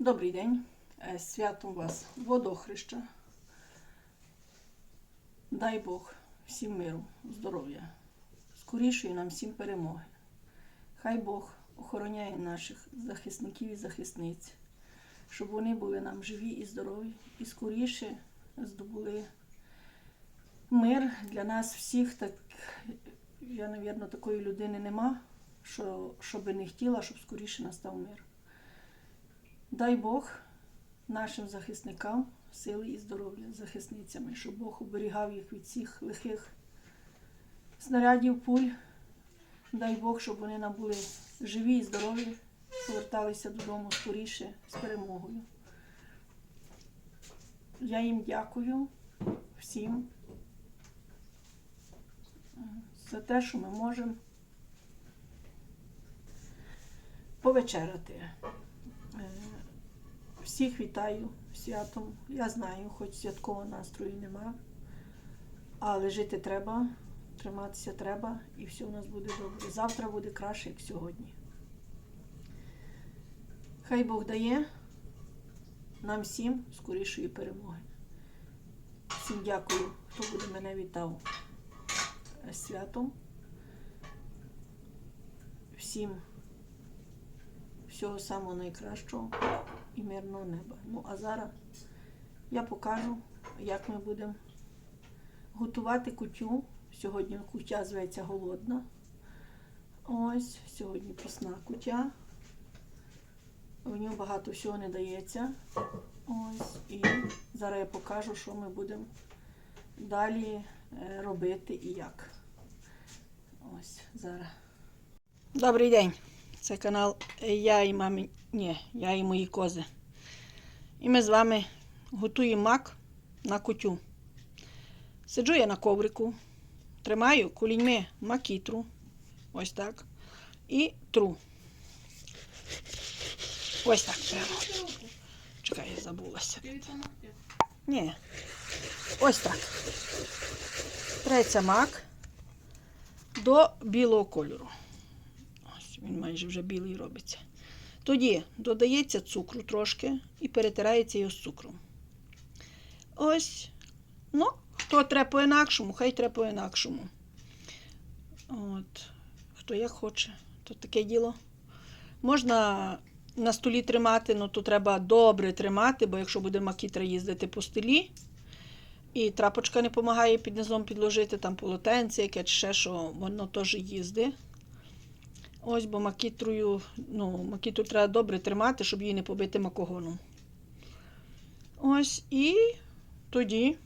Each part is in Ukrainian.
Добрий день. Е, Святом вас водохреща. Дай Бог всім миру, здоров'я, скорішої нам всім перемоги. Хай Бог охороняє наших захисників і захисниць, щоб вони були нам живі і здорові, і скоріше здобули мир для нас всіх. Так я, напевно, такої людини нема, що, що би не хотіла, щоб скоріше настав мир. Дай Бог нашим захисникам сили і здоров'я, захисницями, щоб Бог оберігав їх від всіх лихих снарядів, пуль. Дай Бог, щоб вони нам були живі і здорові, поверталися додому скоріше з перемогою. Я їм дякую всім за те, що ми можемо повечеряти. Всіх вітаю святом. Я знаю, хоч святкового настрою нема, але жити треба, триматися треба, і все у нас буде добре. Завтра буде краще, як сьогодні. Хай Бог дає нам всім скорішої перемоги. Всім дякую, хто буде мене вітав святом. Всім всього самого найкращого і мирного неба. Ну, а зараз я покажу, як ми будемо готувати кутю. Сьогодні кутя зветься голодна. Ось, сьогодні прісна кутя. В нього багато всього не дається. Ось, і зараз я покажу, що ми будемо далі е, робити і як. Ось, зараз. Добрий день. Це канал Я і мамі. Ні, я і мої кози. І ми з вами готуємо мак на кутю. Сиджу я на коврику, тримаю куліньми макітру. Ось так. І тру. Ось так прямо. Чекай, я забулася. Ні. Ось так. Треться мак до білого кольору. Він майже вже білий робиться. Тоді додається цукру трошки і перетирається його з цукром. Ось. Ну, хто треба по-інакшому, хай треба по-інакшому. От. Хто як хоче, то таке діло. Можна на столі тримати, ну то треба добре тримати, бо якщо буде макітра їздити по столі, і трапочка не допомагає під низом підложити, там полотенце, яке чи ще що, воно теж їздить. Ось, бо макітрою, ну, макітру треба добре тримати, щоб її не побити макогоном. Ось, і тоді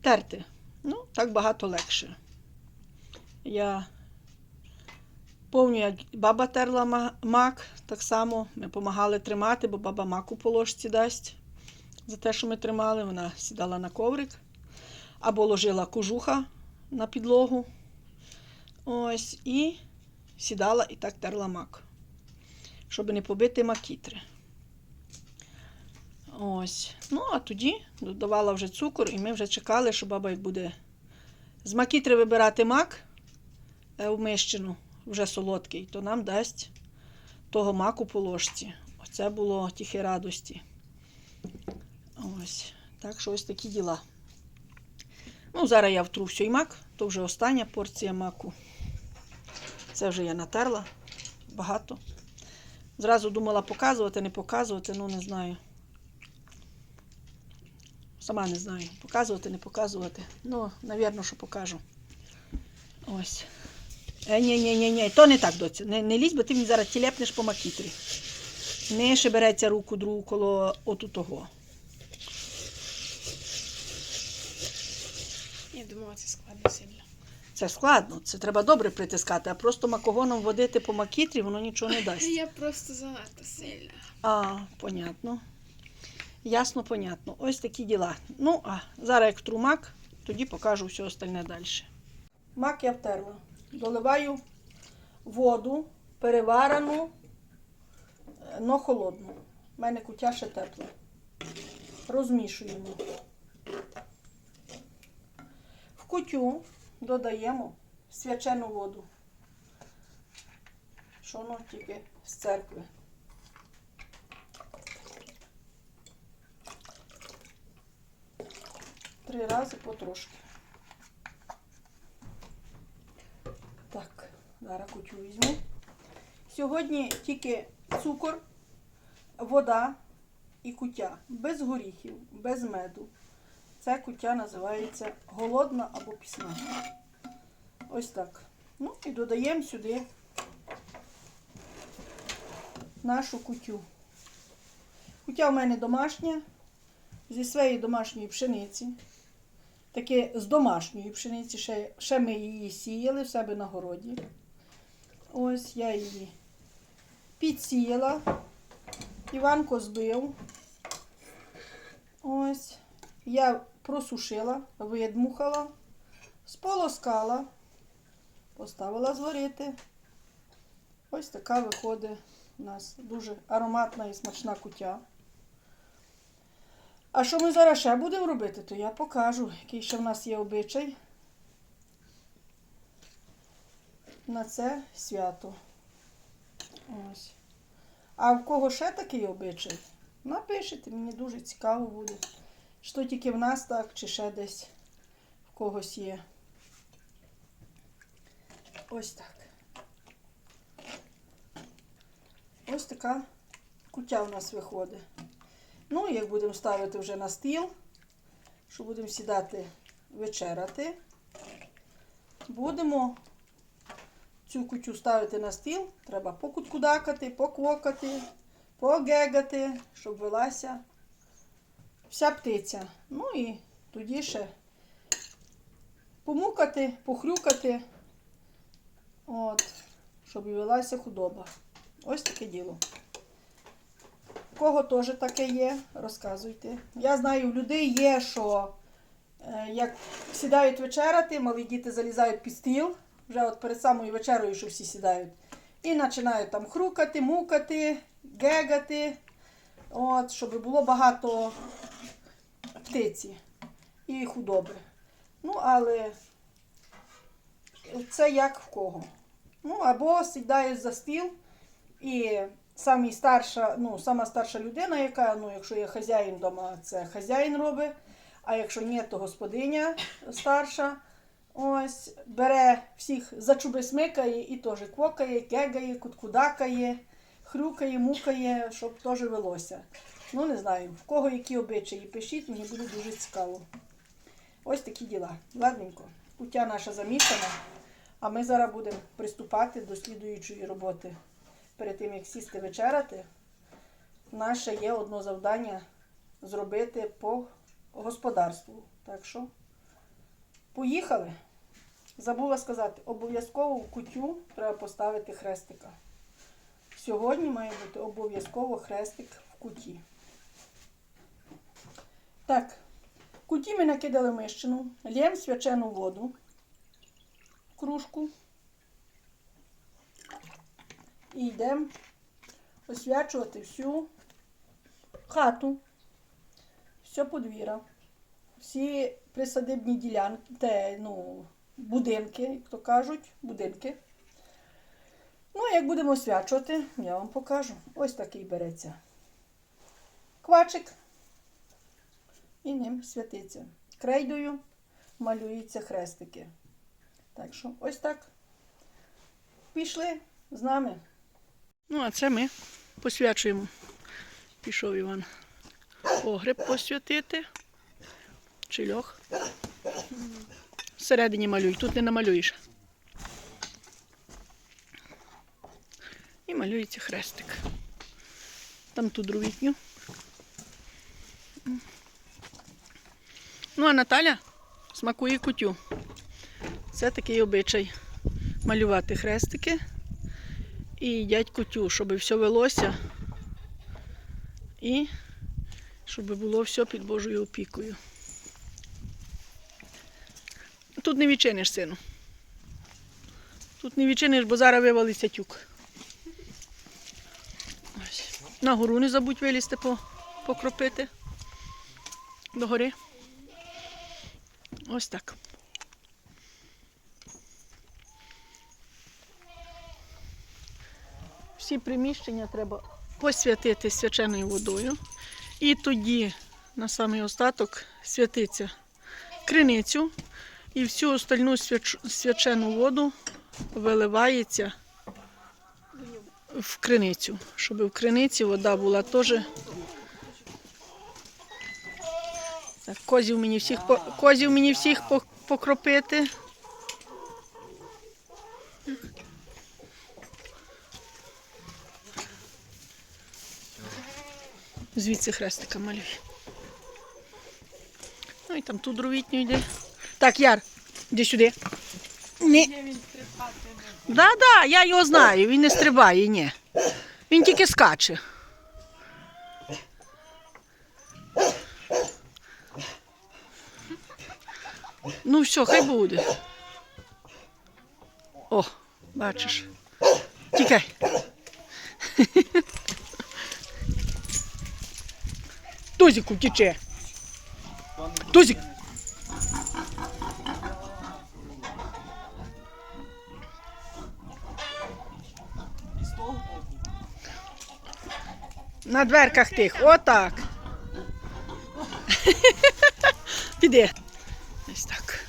терти. Ну, так багато легше. Я помню, як баба терла мак, так само ми допомагали тримати, бо баба маку по ложці дасть за те, що ми тримали. Вона сідала на коврик або ложила кожуха на підлогу. Ось, і сідала і так терла мак, щоб не побити макітри. Ось. Ну, а тоді додавала вже цукор, і ми вже чекали, що баба буде з макітри вибирати мак е, вмищену, вже солодкий, то нам дасть того маку по ложці. Оце було тихі радості. Ось. Так що ось такі діла. Ну, зараз я втру всій мак, то вже остання порція маку. Це вже я натерла багато. Зразу думала показувати, не показувати, ну не знаю. Сама не знаю. Показувати, не показувати. Ну, навірно, що покажу. Ось. Е, ні, ні, ні, ні, то не так, доця. Не, не лізь, бо ти мені зараз тілепнеш по макітрі. Не ще береться руку другу коло оту того. Я думала, це складно сильно. Це складно, це треба добре притискати, а просто макогоном водити по макітрі, воно нічого не дасть. Я просто занадто сильно. А, понятно. Ясно, понятно. Ось такі діла. Ну, а зараз як втру мак, тоді покажу все остальне далі. Мак я втерла. Доливаю воду, переварену, но холодну. У мене кутя ще тепла. Розмішуємо. В кутю додаємо свячену воду, що воно тільки з церкви. Три рази потрошки. Так, зараз кутю візьму. Сьогодні тільки цукор, вода і кутя, без горіхів, без меду. Це куття називається голодна або пісна. Ось так. Ну і додаємо сюди нашу кутю. Кутя в мене домашня, зі своєї домашньої пшениці. Таке з домашньої пшениці, ще, ще ми її сіяли в себе на городі. Ось я її підсіяла. Іванко збив. Ось. Я просушила, видмухала, сполоскала, поставила зварити. Ось така виходить у нас дуже ароматна і смачна кутя. А що ми зараз ще будемо робити, то я покажу, який ще в нас є обичай на це свято. Ось. А в кого ще такий обичай? Напишіть, мені дуже цікаво буде. Що тільки в нас так, чи ще десь в когось є. Ось так. Ось така кутя у нас виходить. Ну, як будемо ставити вже на стіл, що будемо сідати вечеряти, будемо цю кутю ставити на стіл. Треба покуткудакати, поквокати, погегати, щоб велася вся птиця. Ну і тоді ще помукати, похрюкати, от, щоб і велася худоба. Ось таке діло. У кого теж таке є, розказуйте. Я знаю, у людей є, що е, як сідають вечеряти, малі діти залізають під стіл, вже от перед самою вечерою, що всі сідають, і починають там хрукати, мукати, гегати, от, щоб було багато птиці і худоби. Ну, але це як в кого. Ну, або сідаєш за стіл і самі старша, ну, сама старша людина, яка, ну, якщо є хазяїн вдома, це хазяїн робить, а якщо ні, то господиня старша. Ось, бере всіх за чуби смикає і теж квокає, кегає, куткудакає, хрюкає, мукає, щоб теж велося. Ну, не знаю, в кого які обичаї, пишіть, мені буде дуже цікаво. Ось такі діла. Ладненько. Кутя наша замішана, а ми зараз будемо приступати до слідуючої роботи. Перед тим, як сісти вечеряти, наше є одно завдання зробити по господарству. Так що, поїхали. Забула сказати, обов'язково в кутю треба поставити хрестика. Сьогодні має бути обов'язково хрестик в куті. Так, куті ми накидали мищину, лємо свячену воду кружку і йдемо освячувати всю хату, все подвір'я, всі присадибні ділянки, те, ну, будинки, як то кажуть, будинки. Ну, як будемо освячувати, я вам покажу. Ось такий береться квачик і ним святиться. Крейдою малюються хрестики. Так що ось так. Пішли з нами. Ну, а це ми посвячуємо. Пішов Іван погреб посвятити. Чи льох. Всередині малюй, тут не намалюєш. І малюється хрестик. Там ту дровітню. Ну, а Наталя смакує кутю. Це такий обичай малювати хрестики і їдять кутю, щоб все велося і щоб було все під Божою опікою. Тут не відчиниш, сину. Тут не відчиниш, бо зараз вивалиться тюк. Ось. На гору не забудь вилізти покропити. До гори. Ось так. Всі приміщення треба посвятити свяченою водою. І тоді на самий остаток святиться криницю і всю остальну свяч- свячену воду виливається в криницю, щоб в криниці вода була теж. Так, козів мені всіх, по- козів мені всіх по- покропити. Звідси хрестика малює. Ну і там ту дровітню йде. Так, Яр, іди сюди. Ні. Да, да, я його знаю, він не стрибає, ні. Він тільки скаче. Ну все, хай буде. О, бачиш. Тікай. Тузику тіче. Тузик. На дверках тих. Отак. Піди. Ось так.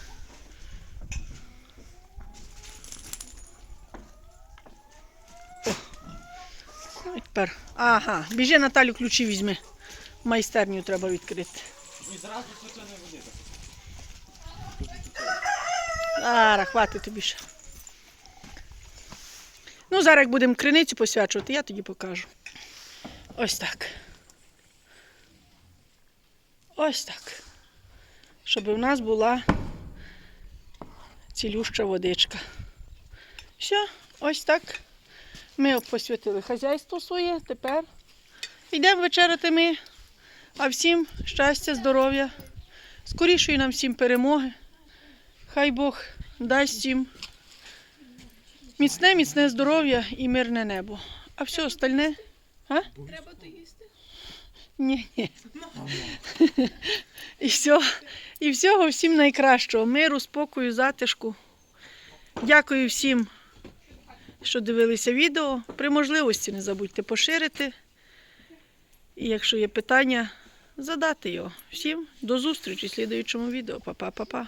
О. Ну, і тепер. Ага. Біжи Наталю ключі візьми. Майстерню треба відкрити. Зараз, хватить тобі ще. Ну, зараз як будемо криницю посвячувати, я тоді покажу. Ось так. Ось так. Щоб у нас була цілюща водичка. Все, ось так. Ми посвятили хазяйство своє. Тепер йдемо вечеряти ми. А всім щастя, здоров'я, скорішої нам всім перемоги. Хай Бог дасть всім міцне, міцне здоров'я і мирне небо. А все остальне. А? Треба то їсти. Ні, ні. І, все, і всього всім найкращого. Миру, спокою, затишку. Дякую всім, що дивилися відео. При можливості не забудьте поширити. І якщо є питання, задати його. Всім до зустрічі в слідуючому відео. Па-па-па-па.